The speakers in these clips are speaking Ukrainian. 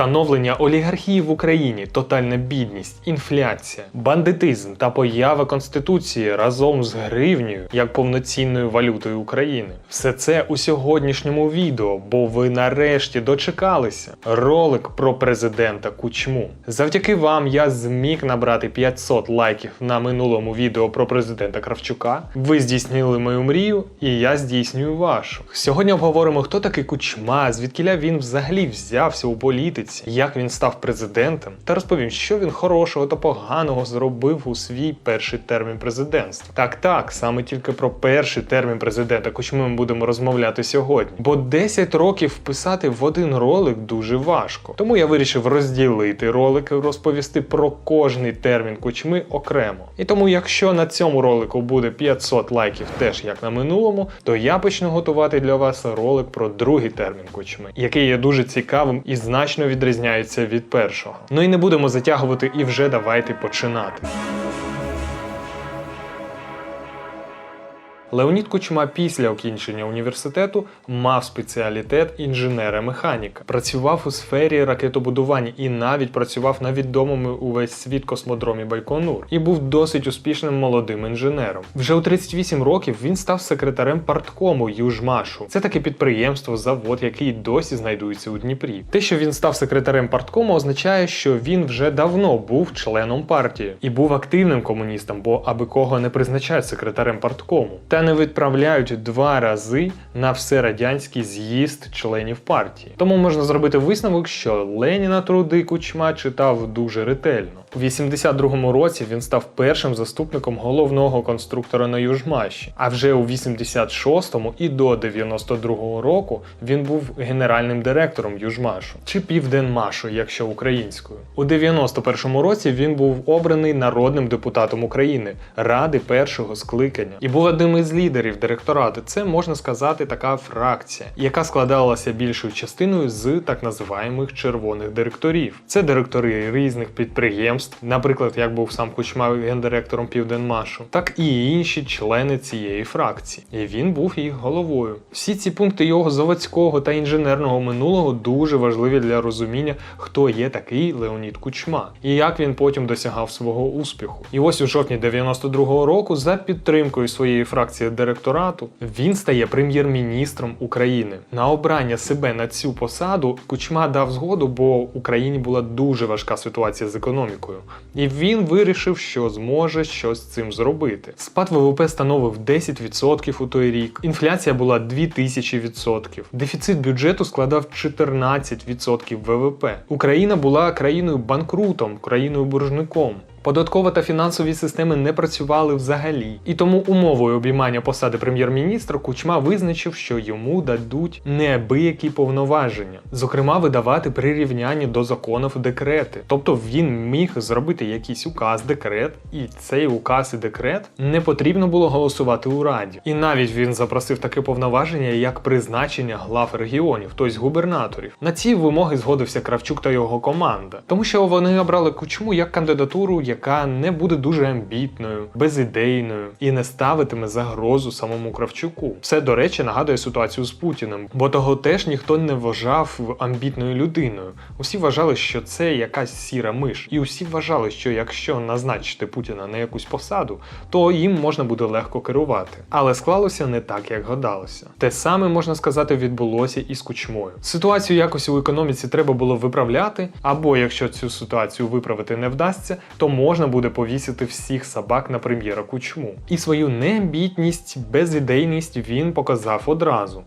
становлення олігархії в Україні, тотальна бідність, інфляція, бандитизм та поява конституції разом з гривнею як повноцінною валютою України. Все це у сьогоднішньому відео, бо ви нарешті дочекалися. Ролик про президента Кучму. Завдяки вам я зміг набрати 500 лайків на минулому відео про президента Кравчука. Ви здійснили мою мрію, і я здійснюю вашу. Сьогодні обговоримо, хто такий Кучма, звідкіля він взагалі взявся у політиці, як він став президентом, та розповім, що він хорошого та поганого зробив у свій перший термін президентства. Так, так, саме тільки про перший термін президента Кучми ми будемо розмовляти сьогодні. Бо 10 років вписати в один ролик дуже важко. Тому я вирішив розділити ролики, розповісти про кожний термін Кучми окремо. І тому, якщо на цьому ролику буде 500 лайків, теж як на минулому, то я почну готувати для вас ролик про другий термін Кучми, який є дуже цікавим і значно відрізняється від першого. Ну і не будемо затягувати, і вже давайте починати. Леонід Кучма після окінчення університету мав спеціалітет інженера-механіка, працював у сфері ракетобудування і навіть працював на відомому увесь світ космодромі Байконур і був досить успішним молодим інженером. Вже у 38 років він став секретарем парткому Южмашу. Це таке підприємство, завод, який досі знайдується у Дніпрі. Те, що він став секретарем парткому, означає, що він вже давно був членом партії і був активним комуністом, бо аби кого не призначають секретарем парткому. Та не відправляють два рази на всерадянський з'їзд членів партії. Тому можна зробити висновок, що Леніна труди Кучма читав дуже ретельно. У 82-му році він став першим заступником головного конструктора на Южмаші. А вже у 86-му і до 92-го року він був генеральним директором Южмашу чи Південмашу, якщо українською. У 91-му році він був обраний народним депутатом України Ради першого скликання і був одним із лідерів директорату. Це можна сказати така фракція, яка складалася більшою частиною з так називаємих червоних директорів. Це директори різних підприємств, наприклад, як був сам Кучма гендиректором Південмашу, так і інші члени цієї фракції. І він був їх головою. Всі ці пункти його заводського та інженерного минулого дуже важливі для розуміння, хто є такий Леонід Кучма і як він потім досягав свого успіху. І ось у жовтні 92-го року, за підтримкою своєї фракції директорату, він стає прем'єр-міністром України. На обрання себе на цю посаду Кучма дав згоду, бо в Україні була дуже важка ситуація з економікою, і він вирішив, що зможе щось з цим зробити. Спад ВВП становив 10% у той рік. Інфляція була 2000%. Дефіцит бюджету складав 14% ВВП. Україна була країною банкрутом, країною боржником. Податкова та фінансові системи не працювали взагалі, і тому умовою обіймання посади прем'єр-міністра Кучма визначив, що йому дадуть неабиякі повноваження, зокрема, видавати прирівняння до законів декрети. Тобто він міг зробити якийсь указ, декрет, і цей указ і декрет не потрібно було голосувати у раді. І навіть він запросив таке повноваження, як призначення глав регіонів, тобто губернаторів. На ці вимоги згодився Кравчук та його команда, тому що вони обрали Кучму як кандидатуру яка не буде дуже амбітною, безідейною і не ставитиме загрозу самому Кравчуку. Це, до речі, нагадує ситуацію з Путіним, бо того теж ніхто не вважав амбітною людиною. Усі вважали, що це якась сіра миш, і усі вважали, що якщо назначити Путіна на якусь посаду, то їм можна буде легко керувати. Але склалося не так, як гадалося. Те саме можна сказати відбулося і з кучмою. Ситуацію якось у економіці треба було виправляти, або якщо цю ситуацію виправити не вдасться, то можна буде повісити всіх собак на прем'єра кучму. І свою неамбітність, безідейність він показав одразу.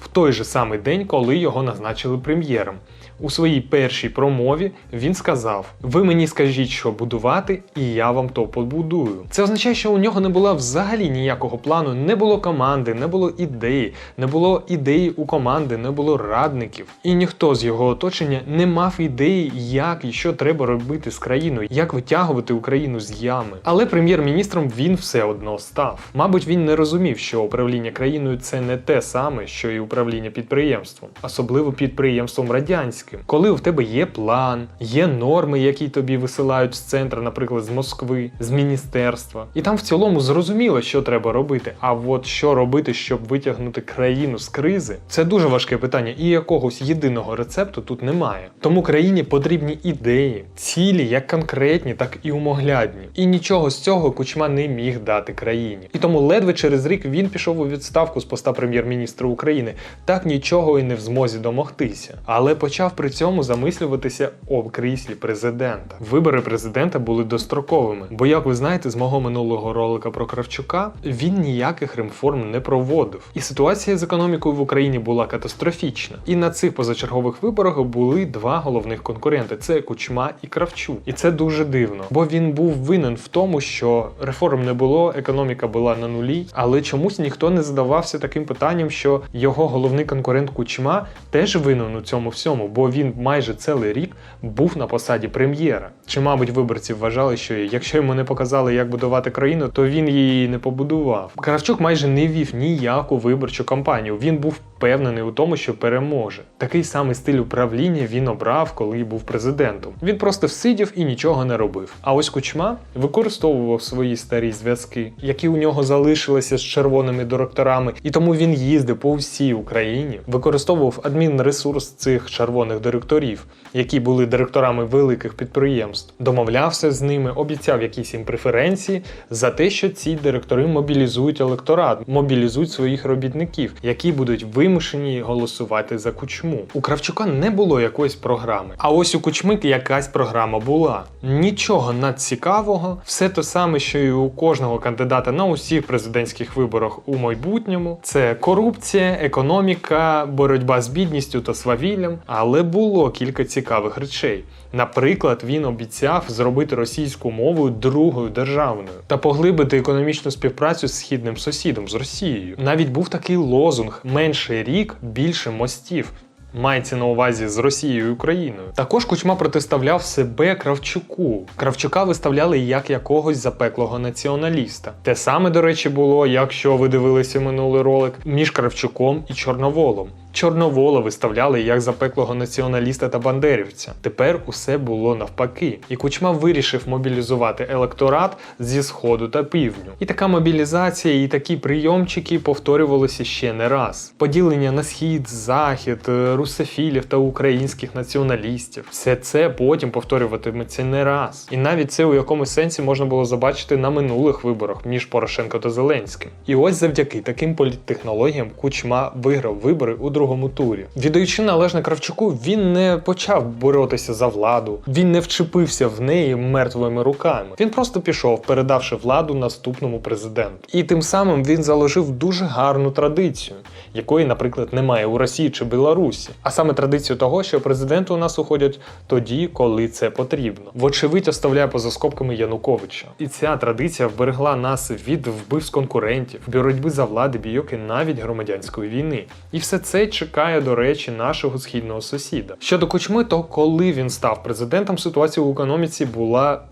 В той же самий день, коли його назначили прем'єром. У своїй першій промові він сказав: Ви мені скажіть, що будувати, і я вам то побудую. Це означає, що у нього не було взагалі ніякого плану, не було команди, не було ідеї, не було ідеї у команди, не було радників. І ніхто з його оточення не мав ідеї, як і що треба робити з країною, як витягувати Україну з ями. Але прем'єр-міністром він все одно став. Мабуть, він не розумів, що управління країною це не те саме, що і управління підприємством, особливо підприємством радянським. Зеленським. Коли в тебе є план, є норми, які тобі висилають з центру, наприклад, з Москви, з міністерства, і там в цілому зрозуміло, що треба робити. А от що робити, щоб витягнути країну з кризи, це дуже важке питання, і якогось єдиного рецепту тут немає. Тому країні потрібні ідеї, цілі, як конкретні, так і умоглядні. І нічого з цього Кучма не міг дати країні. І тому ледве через рік він пішов у відставку з поста прем'єр-міністра України, так нічого і не в змозі домогтися. Але почав при цьому замислюватися об кріслі президента. Вибори президента були достроковими, бо, як ви знаєте, з мого минулого ролика про Кравчука він ніяких реформ не проводив. І ситуація з економікою в Україні була катастрофічна. І на цих позачергових виборах були два головних конкуренти: це Кучма і Кравчук. І це дуже дивно, бо він був винен в тому, що реформ не було, економіка була на нулі, але чомусь ніхто не задавався таким питанням, що його головний конкурент Кучма теж винен у цьому всьому, бо він майже цілий рік був на посаді прем'єра. Чи, мабуть, виборці вважали, що якщо йому не показали, як будувати країну, то він її не побудував. Кравчук майже не вів ніяку виборчу кампанію. Він був впевнений у тому, що переможе. Такий самий стиль управління він обрав, коли був президентом. Він просто всидів і нічого не робив. А ось Кучма використовував свої старі зв'язки, які у нього залишилися з червоними директорами, і тому він їздив по всій Україні, використовував адмінресурс цих червоних директорів, які були директорами великих підприємств, домовлявся з ними, обіцяв якісь їм преференції за те, що ці директори мобілізують електорат, мобілізують своїх робітників, які будуть вимушені голосувати за кучму. У Кравчука не було якоїсь програми. А ось у Кучми якась програма була. Нічого надцікавого, все те саме, що і у кожного кандидата на усіх президентських виборах у майбутньому. Це корупція, економіка, боротьба з бідністю та свавіллям. Але було кілька цікавих речей. Наприклад, він обіцяв зробити російську мову другою державною та поглибити економічну співпрацю з східним сусідом з Росією. Навіть був такий лозунг: менший рік, більше мостів. Мається на увазі з Росією і Україною. Також Кучма протиставляв себе Кравчуку. Кравчука виставляли як якогось запеклого націоналіста. Те саме, до речі, було, якщо ви дивилися минулий ролик, між Кравчуком і Чорноволом. Чорновола виставляли як запеклого націоналіста та бандерівця. Тепер усе було навпаки, і Кучма вирішив мобілізувати електорат зі сходу та півдню. І така мобілізація, і такі прийомчики повторювалися ще не раз. Поділення на схід, захід, е, русофілів та українських націоналістів. Все це потім повторюватиметься не раз. І навіть це у якомусь сенсі можна було забачити на минулих виборах між Порошенко та Зеленським. І ось завдяки таким політтехнологіям Кучма виграв вибори у другому турі. Віддаючи належне Кравчуку, він не почав боротися за владу, він не вчепився в неї мертвими руками. Він просто пішов, передавши владу наступному президенту. І тим самим він заложив дуже гарну традицію, якої, наприклад, немає у Росії чи Білорусі. А саме традицію того, що президенти у нас уходять тоді, коли це потрібно. Вочевидь, оставляє поза скобками Януковича. І ця традиція вберегла нас від вбивств конкурентів, боротьби за влади, бійок і навіть громадянської війни. І все це чекає, до речі, нашого східного сусіда. Щодо Кучми, то коли він став президентом, ситуація у економіці була.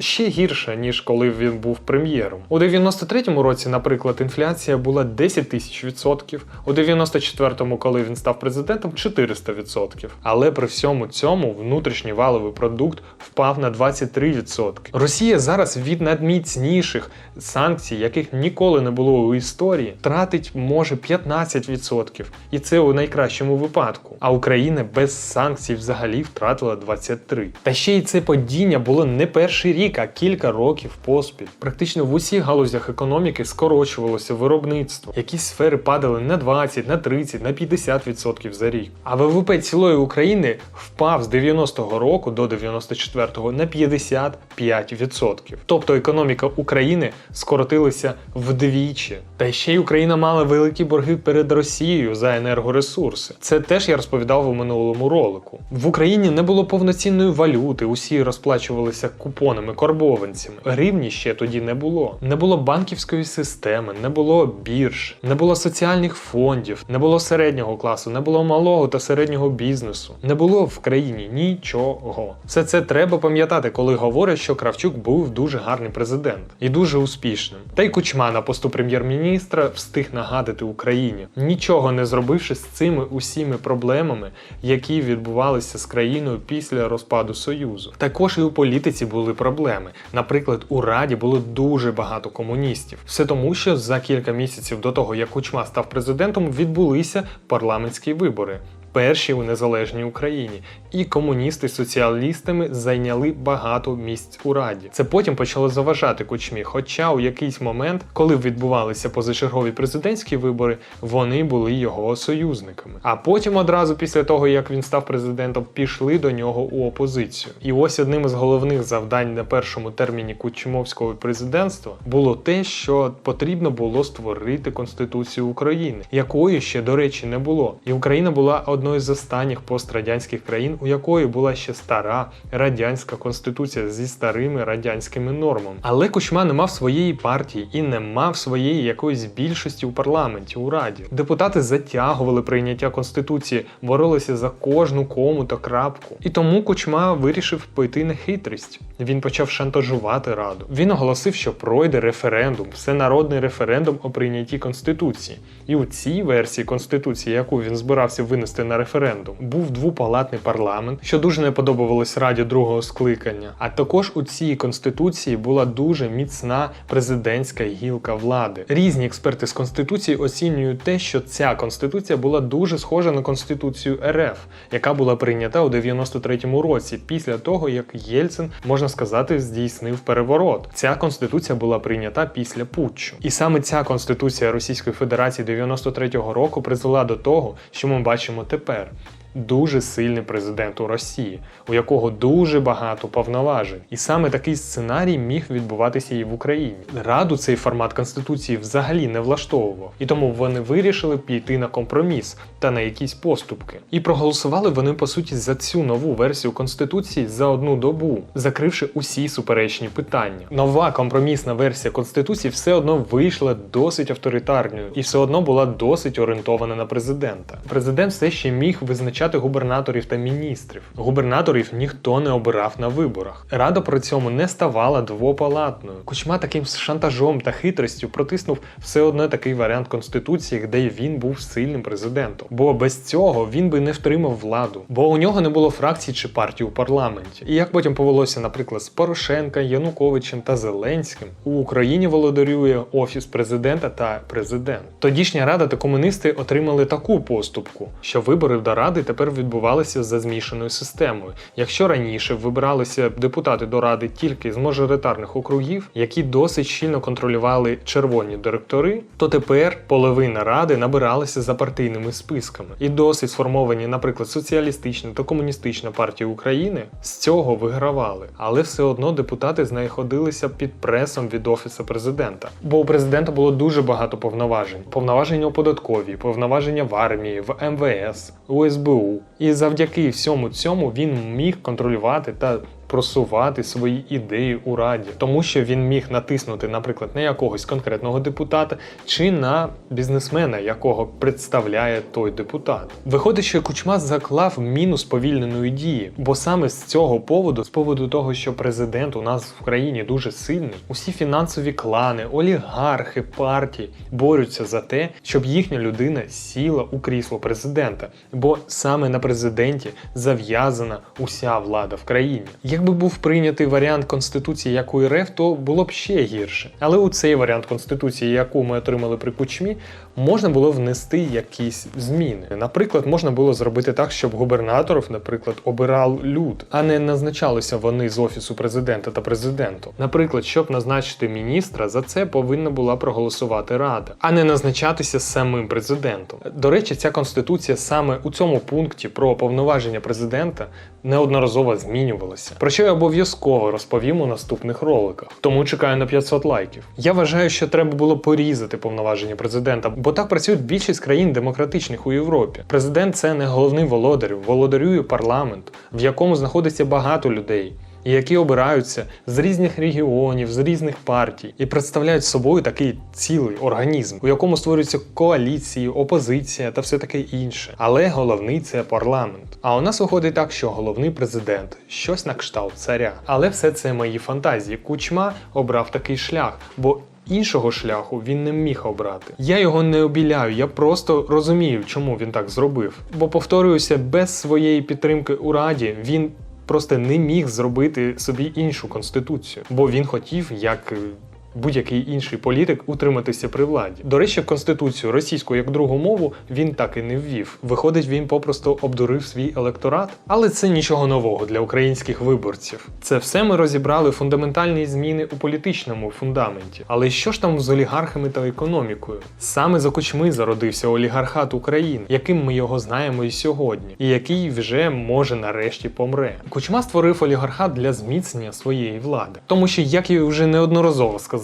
Ще гірше, ніж коли він був прем'єром. У 93-му році, наприклад, інфляція була 10 тисяч відсотків, у 94-му, коли він став президентом, 400 відсотків. Але при всьому цьому внутрішній валовий продукт впав на 23 відсотки. Росія зараз від надміцніших санкцій, яких ніколи не було у історії, тратить може 15 відсотків, і це у найкращому випадку. А Україна без санкцій взагалі втратила 23. Та ще й це падіння було не перший рік, а кілька років поспіль. Практично в усіх галузях економіки скорочувалося виробництво. Якісь сфери падали на 20, на 30, на 50% за рік. А ВВП цілої України впав з 90-го року до 94-го на 55%. Тобто економіка України скоротилася вдвічі. Та ще й Україна мала великі борги перед Росією за енергоресурси. Це теж я розповідав у минулому ролику. В Україні не було повноцінної валюти, усі розплачувалися купонами карбованцями. Гривні ще тоді не було. Не було банківської системи, не було бірж, не було соціальних фондів, не було середнього класу, не було малого та середнього бізнесу. Не було в країні нічого. Все це треба пам'ятати, коли говорять, що Кравчук був дуже гарний президент і дуже успішним. Та й Кучма на посту прем'єр-міністра встиг нагадати Україні, нічого не зробивши з цими усіми проблемами, які відбувалися з країною після розпаду Союзу. Також і у політиці були проблеми. Наприклад, у Раді було дуже багато комуністів. Все тому, що за кілька місяців до того, як Кучма став президентом, відбулися парламентські вибори. Перші у незалежній Україні, і комуністи з соціалістами зайняли багато місць у раді. Це потім почало заважати кучмі. Хоча у якийсь момент, коли відбувалися позачергові президентські вибори, вони були його союзниками. А потім, одразу після того як він став президентом, пішли до нього у опозицію. І ось одним із головних завдань на першому терміні кучмовського президентства було те, що потрібно було створити конституцію України, якої ще до речі не було. І Україна була одною з останніх пострадянських країн, у якої була ще стара радянська конституція зі старими радянськими нормами. Але Кучма не мав своєї партії і не мав своєї якоїсь більшості у парламенті у раді. Депутати затягували прийняття конституції, боролися за кожну кому та крапку. І тому Кучма вирішив пойти на хитрість. Він почав шантажувати раду. Він оголосив, що пройде референдум, всенародний референдум о прийнятті конституції. І у цій версії конституції, яку він збирався винести на референдум, був двопалатний парламент, що дуже не подобалось раді другого скликання. А також у цій конституції була дуже міцна президентська гілка влади. Різні експерти з конституції оцінюють те, що ця конституція була дуже схожа на конституцію РФ, яка була прийнята у 93-му році, після того як Єльцин, можна сказати, здійснив переворот. Ця конституція була прийнята після путчу. І саме ця конституція Російської Федерації 93-го року призвела до того, що ми бачимо тепер. Pair. Дуже сильний президент у Росії, у якого дуже багато повноважень, і саме такий сценарій міг відбуватися і в Україні. Раду цей формат конституції взагалі не влаштовував, і тому вони вирішили піти на компроміс та на якісь поступки. І проголосували вони по суті за цю нову версію конституції за одну добу, закривши усі суперечні питання. Нова компромісна версія конституції все одно вийшла досить авторитарною і все одно була досить орієнтована на президента. Президент все ще міг визначати губернаторів та міністрів. Губернаторів ніхто не обирав на виборах. Рада при цьому не ставала двопалатною. Кучма таким шантажом та хитростю протиснув все одно такий варіант конституції, де він був сильним президентом. Бо без цього він би не втримав владу, бо у нього не було фракцій чи партій у парламенті. І як потім повелося, наприклад, з Порошенка, Януковичем та Зеленським, у Україні володарює офіс президента та президент. Тодішня рада та комуністи отримали таку поступку, що вибори до ради тепер відбувалися за змішаною системою. Якщо раніше вибиралися депутати до ради тільки з мажоритарних округів, які досить щільно контролювали червоні директори, то тепер половина ради набиралася за партійними списками. І досить сформовані, наприклад, соціалістична та комуністична партії України з цього вигравали. Але все одно депутати знаходилися під пресом від офісу президента. Бо у президента було дуже багато повноважень: повноваження у податковій, повноваження в армії, в МВС, у СБУ. І завдяки всьому цьому він міг контролювати та просувати свої ідеї у раді, тому що він міг натиснути, наприклад, на якогось конкретного депутата чи на бізнесмена, якого представляє той депутат. Виходить, що Кучма заклав мінус повільненої дії, бо саме з цього поводу, з поводу того, що президент у нас в країні дуже сильний, усі фінансові клани, олігархи, партії борються за те, щоб їхня людина сіла у крісло президента, бо саме на президенті зав'язана уся влада в країні. Якби був прийнятий варіант конституції, як у РФ, то було б ще гірше. Але у цей варіант конституції, яку ми отримали при Кучмі, можна було внести якісь зміни. Наприклад, можна було зробити так, щоб губернаторів, наприклад, обирав люд, а не назначалися вони з офісу президента та президенту. Наприклад, щоб назначити міністра, за це повинна була проголосувати рада, а не назначатися самим президентом. До речі, ця конституція саме у цьому пункті про повноваження президента неодноразово змінювалася. Про що я обов'язково розповім у наступних роликах. Тому чекаю на 500 лайків. Я вважаю, що треба було порізати повноваження президента, бо так працюють більшість країн демократичних у Європі. Президент це не головний володар, володарює парламент, в якому знаходиться багато людей. Які обираються з різних регіонів, з різних партій, і представляють собою такий цілий організм, у якому створюються коаліції, опозиція та все таке інше. Але головний це парламент. А у нас виходить так, що головний президент, щось на кшталт царя. Але все це мої фантазії. Кучма обрав такий шлях, бо Іншого шляху він не міг обрати. Я його не обіляю, я просто розумію, чому він так зробив. Бо повторююся, без своєї підтримки у раді він просто не міг зробити собі іншу конституцію, бо він хотів як. Будь-який інший політик утриматися при владі. До речі, конституцію російську як другу мову він так і не ввів. Виходить, він попросту обдурив свій електорат. Але це нічого нового для українських виборців. Це все ми розібрали фундаментальні зміни у політичному фундаменті. Але що ж там з олігархами та економікою? Саме за кучми зародився олігархат України, яким ми його знаємо і сьогодні, і який вже може нарешті помре. Кучма створив олігархат для зміцнення своєї влади, тому що, як я вже неодноразово сказав,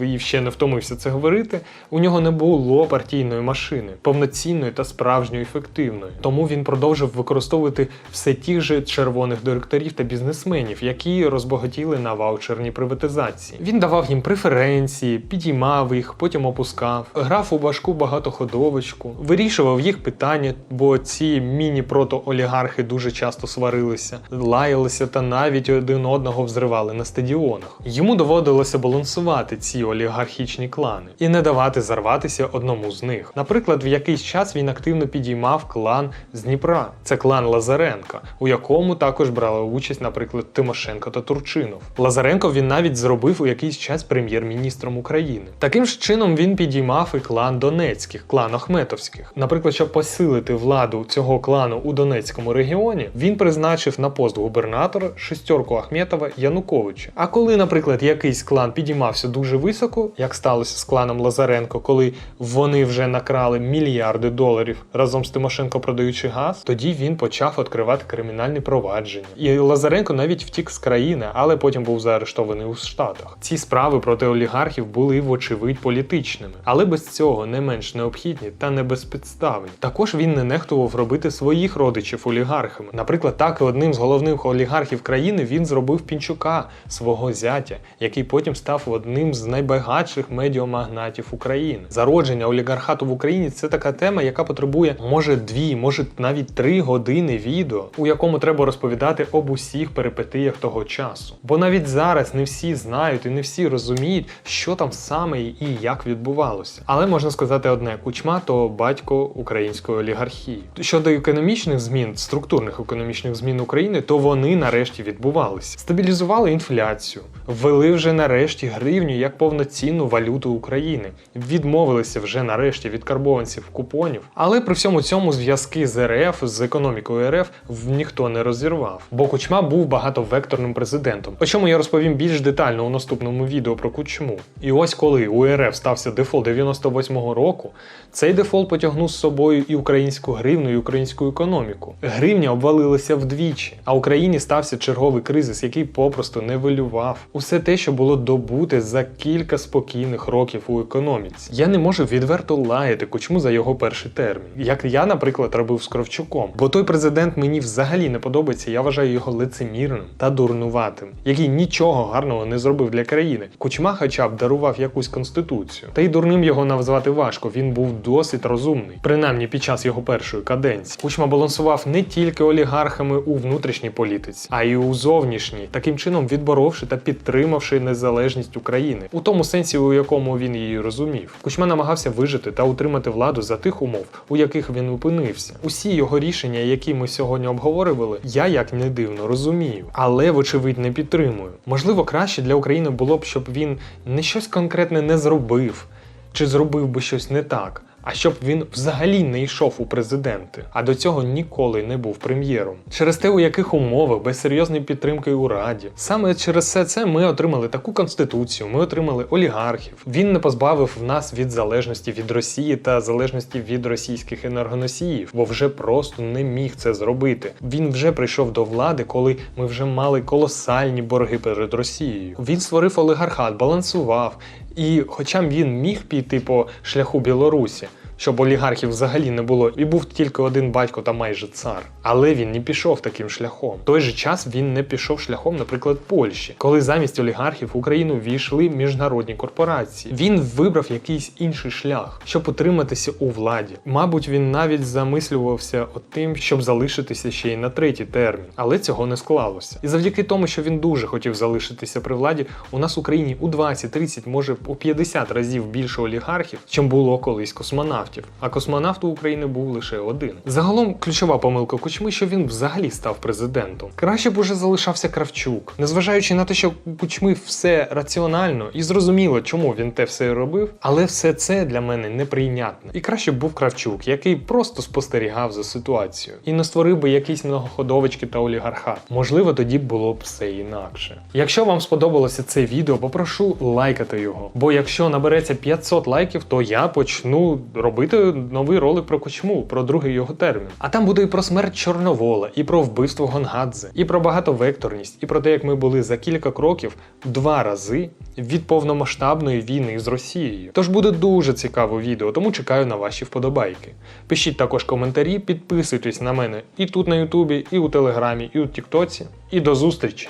і ще не втомився це говорити, у нього не було партійної машини, повноцінної та справжньо ефективної. Тому він продовжив використовувати все тих же червоних директорів та бізнесменів, які розбагатіли на ваучерній приватизації. Він давав їм преференції, підіймав їх, потім опускав, грав у важку багатоходовочку, вирішував їх питання, бо ці міні-протоолігархи дуже часто сварилися, лаялися та навіть один одного взривали на стадіонах. Йому доводилося балансувати ці олігархічні клани і не давати зарватися одному з них. Наприклад, в якийсь час він активно підіймав клан з Дніпра. Це клан Лазаренка, у якому також брали участь, наприклад, Тимошенко та Турчинов. Лазаренко він навіть зробив у якийсь час прем'єр-міністром України. Таким ж чином він підіймав і клан Донецьких, клан Ахметовських. Наприклад, щоб посилити владу цього клану у Донецькому регіоні, він призначив на пост губернатора шестерку Ахметова Януковича. А коли, наприклад, якийсь клан підіймався дуже високо, як сталося з кланом Лазаренко, коли вони вже накрали мільярди доларів разом з Тимошенко продаючи газ, тоді він почав відкривати кримінальні провадження. І Лазаренко навіть втік з країни, але потім був заарештований у Штатах. Ці справи проти олігархів були вочевидь політичними, але без цього не менш необхідні та не безпідставні. Також він не нехтував робити своїх родичів олігархами. Наприклад, так одним з головних олігархів країни він зробив Пінчука, свого зятя, який потім став одним з найбагатших медіамагнатів України. Зародження олігархату в Україні це така тема, яка потребує може дві, може навіть три години відео, у якому треба розповідати об усіх перипетиях того часу. Бо навіть зараз не всі знають і не всі розуміють, що там саме і як відбувалося. Але можна сказати одне: кучма то батько української олігархії. Щодо економічних змін, структурних економічних змін України, то вони нарешті відбувалися. Стабілізували інфляцію, ввели вже нарешті гривню як повноцінну валюту України, відмовилися вже нарешті від карбованців купонів. Але при всьому цьому зв'язки з РФ з економікою РФ ніхто не розірвав, бо Кучма був багатовекторним президентом. О чому я розповім більш детально у наступному відео про Кучму. І ось коли у РФ стався дефолт 98-го року, цей дефолт потягнув з собою і українську гривну, і українську економіку. Гривня обвалилася вдвічі, а Україні стався черговий кризис, який попросту не вилював. Усе те, що було добуте за кілька спокійних років у економіці. Я не можу відверто лаяти кучму за його перший термін, як я, наприклад, робив з Кравчуком. Бо той президент мені взагалі не подобається. Я вважаю його лицемірним та дурнуватим, який нічого гарного не зробив для країни. Кучма, хоча б дарував якусь конституцію. Та й дурним його назвати важко. Він був досить розумний, принаймні під час його першої каденції. Кучма балансував не тільки олігархами у внутрішній політиці, а й у зовнішній, таким чином відборовши та підтримавши незалежність України, у тому сенсі, у якому він її розумів. Кучма намагався вижити та утримати владу за тих умов, у яких він опинився. Усі його рішення, які ми сьогодні обговорювали, я як не дивно розумію, але вочевидь не підтримую. Можливо, краще для України було б, щоб він не щось конкретне не зробив, чи зробив би щось не так. А щоб він взагалі не йшов у президенти, а до цього ніколи не був прем'єром. Через те, у яких умовах, без серйозної підтримки у раді. Саме через все це ми отримали таку конституцію, ми отримали олігархів. Він не позбавив нас від залежності від Росії та залежності від російських енергоносіїв, бо вже просто не міг це зробити. Він вже прийшов до влади, коли ми вже мали колосальні борги перед Росією. Він створив олігархат, балансував. І хоча він міг піти по шляху Білорусі, щоб олігархів взагалі не було, і був тільки один батько та майже цар. Але він не пішов таким шляхом. В той же час він не пішов шляхом, наприклад, Польщі, коли замість олігархів в Україну війшли міжнародні корпорації. Він вибрав якийсь інший шлях, щоб утриматися у владі. Мабуть, він навіть замислювався тим, щоб залишитися ще й на третій термін, але цього не склалося. І завдяки тому, що він дуже хотів залишитися при владі, у нас в Україні у 20, 30, може у 50 разів більше олігархів, чим було колись космонавтів. А космонавт у України був лише один. Загалом ключова помилка Кучми, що він взагалі став президентом. Краще б уже залишався Кравчук, незважаючи на те, що Кучми все раціонально і зрозуміло, чому він те все робив, але все це для мене неприйнятно. І краще б був Кравчук, який просто спостерігав за ситуацією і не створив би якісь многоходовочки та олігархат. Можливо, тоді було б все інакше. Якщо вам сподобалося це відео, попрошу лайкати його. Бо якщо набереться 500 лайків, то я почну робити новий ролик про Кучму, про другий його термін. А там буде і про смерть Чорновола, і про вбивство Гонгадзе, і про багатовекторність, і про те, як ми були за кілька кроків два рази від повномасштабної війни з Росією. Тож буде дуже цікаве відео, тому чекаю на ваші вподобайки. Пишіть також коментарі, підписуйтесь на мене і тут на Ютубі, і у Телеграмі, і у Тіктоці. І до зустрічі!